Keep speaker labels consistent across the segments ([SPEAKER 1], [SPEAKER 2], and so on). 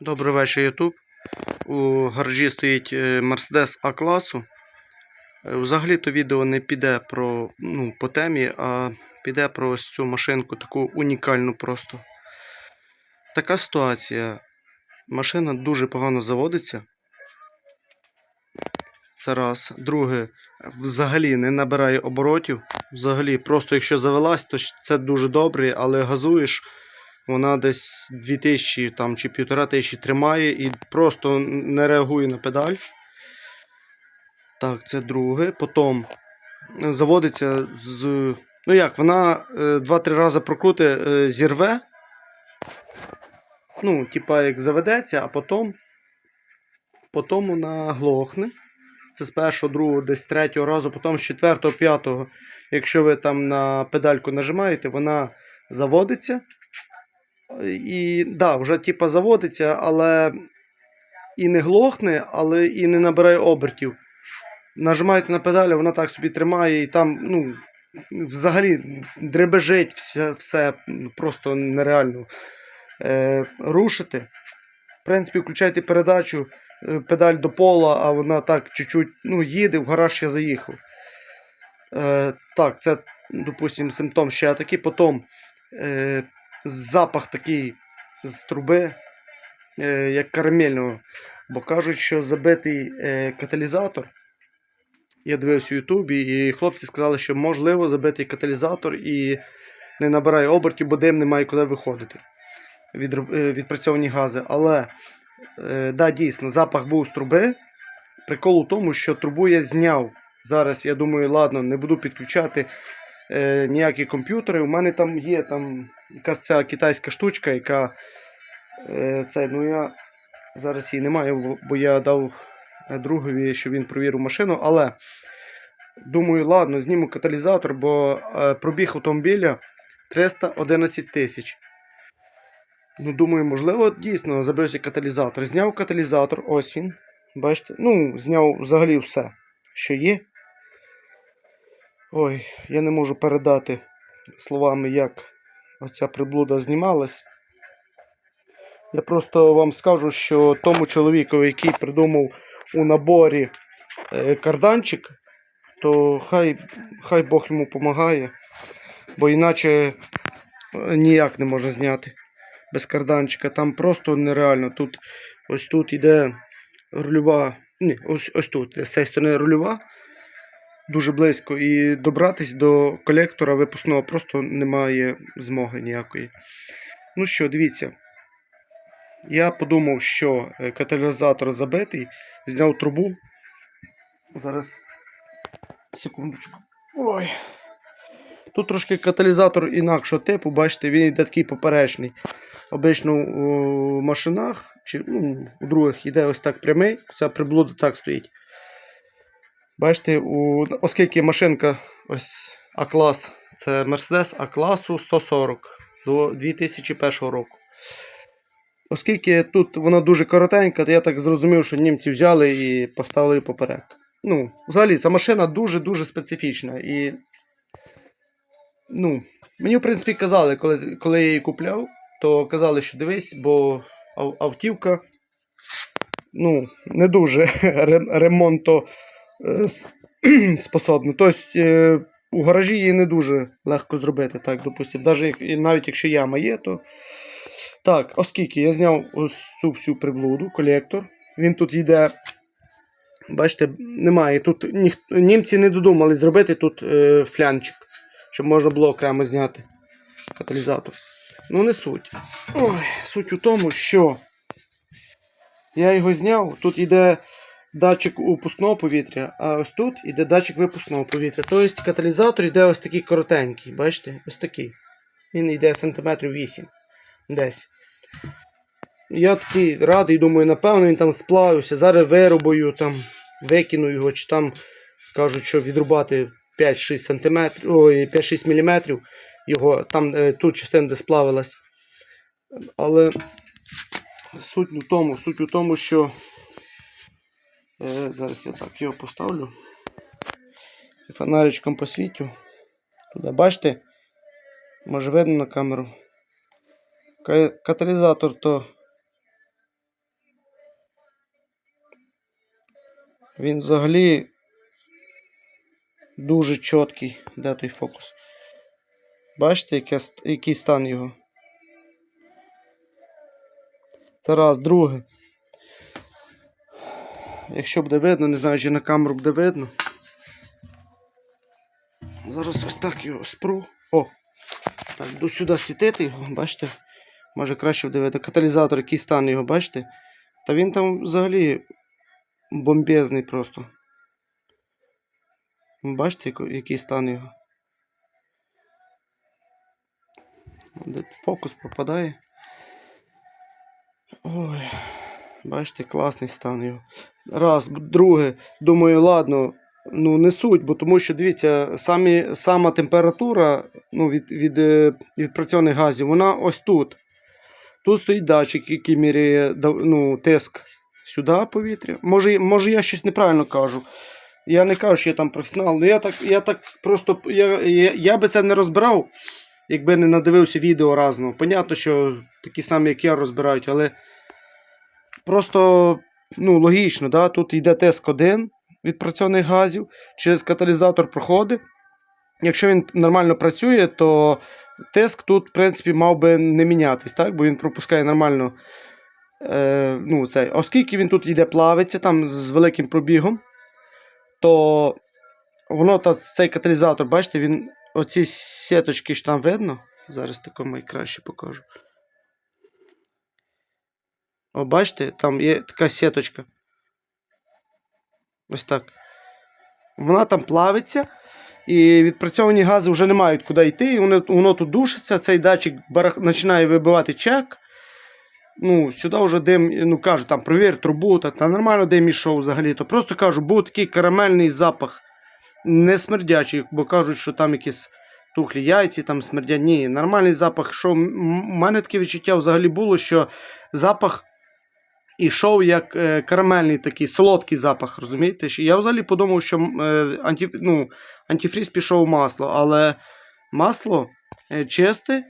[SPEAKER 1] Добрий вечір, Ютуб. У гаражі стоїть е, Mercedes А класу. Е, Взагалі-то відео не піде про, ну, по темі, а піде про ось цю машинку, таку унікальну просто. Така ситуація. Машина дуже погано заводиться. Це раз. Друге, взагалі не набирає оборотів. Взагалі, просто якщо завелась, то це дуже добре, але газуєш, вона десь 2000 там, чи 1500 тримає і просто не реагує на педаль. Так, це друге. Потім заводиться з. Ну як, вона 2-3 рази прокрути, е, зірве. Ну, типа як заведеться, а потім, потім вона глохне. Це з першого, другого, десь третього разу, потім з четвертого, п'ятого. Якщо ви там на педальку нажимаєте, вона заводиться. І да, вже типа заводиться, але і не глохне, але і не набирає обертів. Нажимаєте на педалі, вона так собі тримає, і там, ну, взагалі дребежить все, все просто нереально. Е, рушити. В принципі, включайте передачу, е, педаль до пола, а вона так чуть-чуть ну, їде, в гараж я заїхав. Е, так, це, допустимо, симптом ще такий. Потім е, запах такий з труби, е, як карамельного. Бо кажуть, що забитий е, каталізатор. Я дивився у Ютубі, і хлопці сказали, що можливо забитий каталізатор і не набирає обертів, бо дим немає куди виходити. Від, відпрацьовані гази. Але е, да, дійсно, запах був з труби. Прикол у тому, що трубу я зняв. Зараз я думаю, ладно, не буду підключати е, ніякі комп'ютери. У мене там є там якась ця китайська штучка, яка е, це, ну я зараз її немає, бо- бо я дав другові, щоб він провірив машину. Але думаю, ладно, зніму каталізатор, бо е, пробіг автомобіля 311 тисяч. Ну, думаю, можливо, дійсно забився каталізатор. Зняв каталізатор, ось він. Бачите? Ну, зняв взагалі все, що є. Ой, я не можу передати словами, як оця приблуда знімалась. Я просто вам скажу, що тому чоловікові, який придумав у наборі е, карданчик, то хай, хай Бог йому допомагає, бо іначе е, ніяк не може зняти без карданчика. Там просто нереально. Тут ось тут іде рульова. Ні, ось, ось тут, з цієї сторони рульова. Дуже близько. І добратись до колектора випускного просто немає змоги ніякої. Ну що, дивіться. Я подумав, що е, каталізатор забитий, зняв трубу. Зараз. Секундочку. Ой. Тут трошки каталізатор інакшого типу, бачите, він йде такий поперечний. Обично у машинах чи ну, у других йде ось так прямий, ця приблуда так стоїть. Бачите, у, оскільки машинка ось А-клас, це Mercedes А-класу 140 до 2001 року. Оскільки тут вона дуже коротенька, то я так зрозумів, що німці взяли і поставили поперек. Ну, взагалі, ця машина дуже-дуже специфічна. І, ну, мені, в принципі, казали, коли, коли я її купляв, то казали, що дивись, бо автівка ну, не дуже ремонто способна. Тобто е, у гаражі її не дуже легко зробити, так, допустимо. Навіть, навіть якщо яма є, то. Так, оскільки я зняв ось цю всю приблуду, колектор. Він тут йде. Бачите, немає. Тут ніх... німці не додумали зробити тут е, флянчик, щоб можна було окремо зняти каталізатор. Ну, не суть. Ой, суть у тому, що я його зняв. Тут йде датчик упускного повітря, а ось тут йде датчик випускного повітря. Тобто каталізатор йде ось такий коротенький. Бачите? Ось такий. Він йде сантиметрів 8. Десь. Я такий радий, думаю, напевно, він там сплавився. Зараз вирубую, там, викину його, чи там кажуть, що відрубати 5-6 см, ой, 5-6 мм його, там е, ту частину, де сплавилась. Але суть у тому, суть у тому, що Е, зараз я так його поставлю. і Фонаричком посвітю. Туди, бачите? Може видно на камеру. Каталізатор то він взагалі дуже чіткий, де той фокус. Бачите, який стан його? Це раз, друге. Якщо буде видно, не знаю, чи на камеру буде видно. Зараз ось так його спру. О! Так, до сюди світити його, бачите? Може краще буде видно. Каталізатор, який стан його, бачите? Та він там взагалі бомбезний просто. Бачите, який стан його? Фокус пропадає. Ой, бачите, класний стан його. Раз, друге, думаю, ладно, ну не суть, бо тому що дивіться, самі, сама температура ну, від, від е, відпрацьованих газів, вона ось тут. Тут стоїть датчик, який міряє ну, тиск сюди повітря. Може, може я щось неправильно кажу. Я не кажу, що я там професіонал, але я так, я так просто я, я, я би це не розбирав, якби не надивився відео разного. Понятно, що такі самі, як я, розбирають, але просто ну, логічно, да? тут йде тиск 1 відпрацьованих газів, через каталізатор проходить. Якщо він нормально працює, то тиск тут, в принципі, мав би не мінятись, так? бо він пропускає нормально. Е, ну, цей. Оскільки він тут йде плавиться там з великим пробігом, то воно та, цей каталізатор, бачите, він оці сіточки ж там видно. Зараз такому найкраще покажу. О, бачите, там є така сіточка. Ось так. Вона там плавиться, і відпрацьовані гази вже не мають куди йти, воно, тут душиться, цей датчик барах, починає вибивати чек. Ну, сюди вже дим, ну кажу, там провір трубу, та, та нормально дим ішов взагалі. То просто кажу, був такий карамельний запах, не смердячий, бо кажуть, що там якісь тухлі яйці, там смердять. Ні, нормальний запах. Що, у мене таке відчуття взагалі було, що запах ішов як е, карамельний такий солодкий запах, розумієте? Я взагалі подумав, що е, анті, ну, антифріз пішов масло, але масло е, чисте,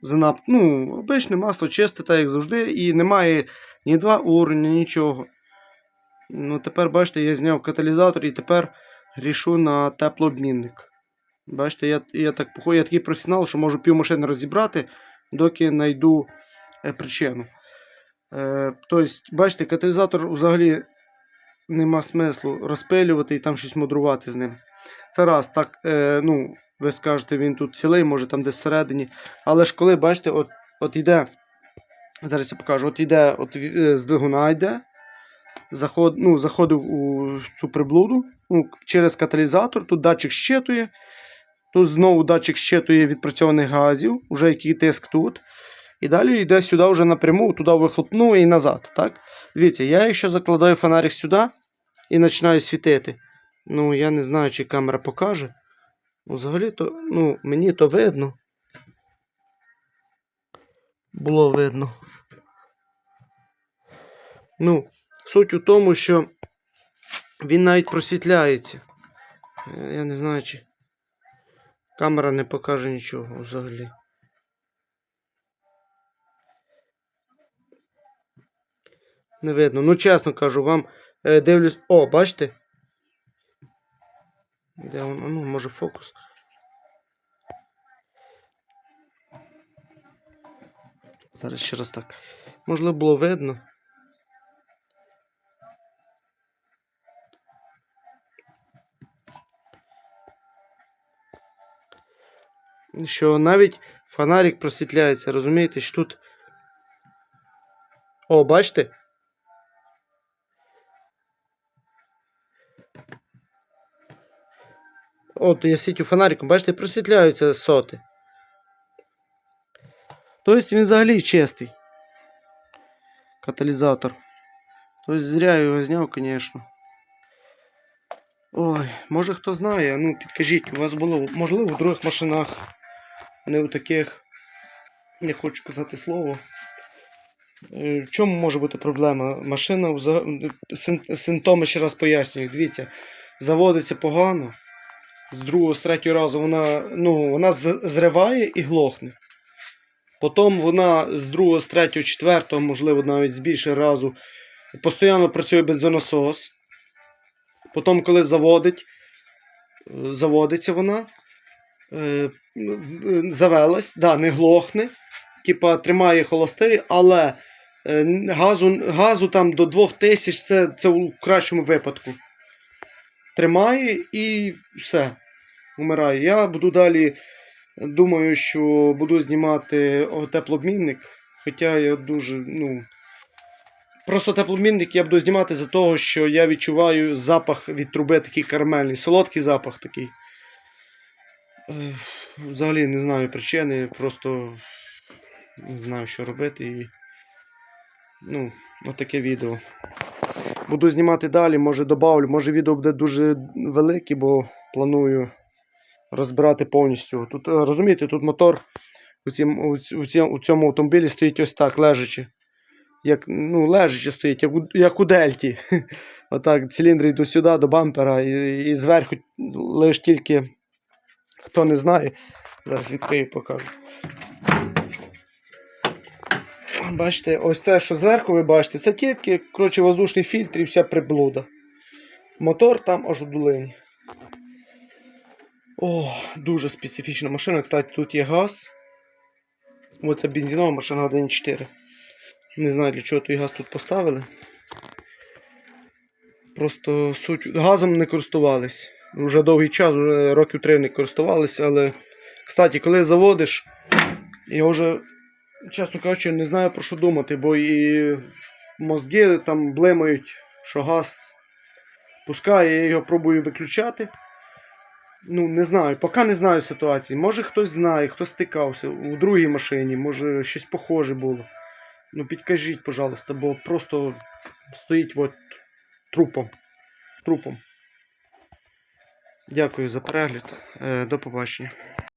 [SPEAKER 1] занап... ну, обичне масло чисте, так як завжди, і немає ні два уровня, нічого. Ну, тепер, бачите, я зняв каталізатор і тепер рішу на теплообмінник. Бачите, я, я так я такий професіонал, що можу пів машини розібрати, доки знайду причину. Е, тобто, бачите, каталізатор взагалі нема смислу розпилювати і там щось мудрувати з ним. Це раз, так, е, ну, ви скажете, він тут цілий, може там десь всередині. Але ж коли, бачите, от, от йде, зараз я покажу, от йде, от е, з двигуна йде, заход, ну, заходив у цю приблуду ну, через каталізатор, тут датчик щитує, тут знову датчик щитує відпрацьованих газів, вже який тиск тут. І далі йде сюди вже напряму, туди вихлопну і назад. Так? Дивіться, я якщо закладаю фонарик сюди і починаю світити, ну я не знаю, чи камера покаже. Ну, Взагалі то, ну, мені то видно. Було видно. Ну, суть у тому, що він навіть просвітляється. Е, Я не знаю, чи камера не покаже нічого взагалі. Не видно. Ну, чесно кажу, вам е, дивлюсь. О, бачите? Де воно? Ну, може фокус. Зараз ще раз так. Можливо, було видно. Що навіть фонарик просвітляється, розумієте, що тут. О, бачите? От я світю фонариком, бачите, просвітляються соти. Тобто він взагалі чистий. Каталізатор. Тобто зря його зняв, звісно. Ой, може хто знає, ну підкажіть, у вас було, можливо, в других машинах, не у таких, не хочу казати слово. Е, В чому може бути проблема? Машина симптоми ще раз пояснюю. Дивіться, заводиться погано. З другого, з третього разу вона, ну, вона зриває і глохне. Потім вона з другого, з третього, четвертого, можливо, навіть з більше разу, постійно працює бензонасос. Потім, коли заводить, заводиться вона, е, завелась, да, не глохне, типа тримає холостий, але е, газу, газу там до 2000 це, це у кращому випадку. Тримає і все. Вмирає. Я буду далі. Думаю, що буду знімати теплообмінник. Хоча я дуже, ну. Просто теплообмінник я буду знімати за того, що я відчуваю запах від труби такий карамельний, солодкий запах такий. Взагалі не знаю причини, просто не знаю, що робити. І... Ну, отаке відео. Буду знімати далі, може добавлю, може відео буде дуже велике, бо планую розбирати повністю. Тут, е, розумієте, тут мотор у, цім, у, цім- у цьому автомобілі стоїть ось так, лежачи. Як, ну, лежачи стоїть, як у, як у дельті. Отак, циліндри йдуть сюди до бампера і, і зверху лише тільки, хто не знає, зараз відкрию покажу. Бачите, ось це, що зверху ви бачите, це тільки коротше, воздушний фільтр і вся приблуда. Мотор там аж у долині. О, дуже специфічна машина. Кстати, тут є газ. Оце бензинова машина 1.4. Не знаю для чого той газ тут поставили. Просто суть газом не користувались. Уже довгий час, вже років три не користувалися, але. Кстати, коли заводиш, я вже, чесно кажучи, не знаю про що думати, бо і мозги там блимають, що газ пускає, я його пробую виключати. Ну, не знаю, поки не знаю ситуації. Може хтось знає, хтось стикався у другій машині, може щось похоже було. Ну підкажіть, пожалуйста, бо просто стоїть от трупом. Трупом. Дякую за перегляд. Е, До побачення.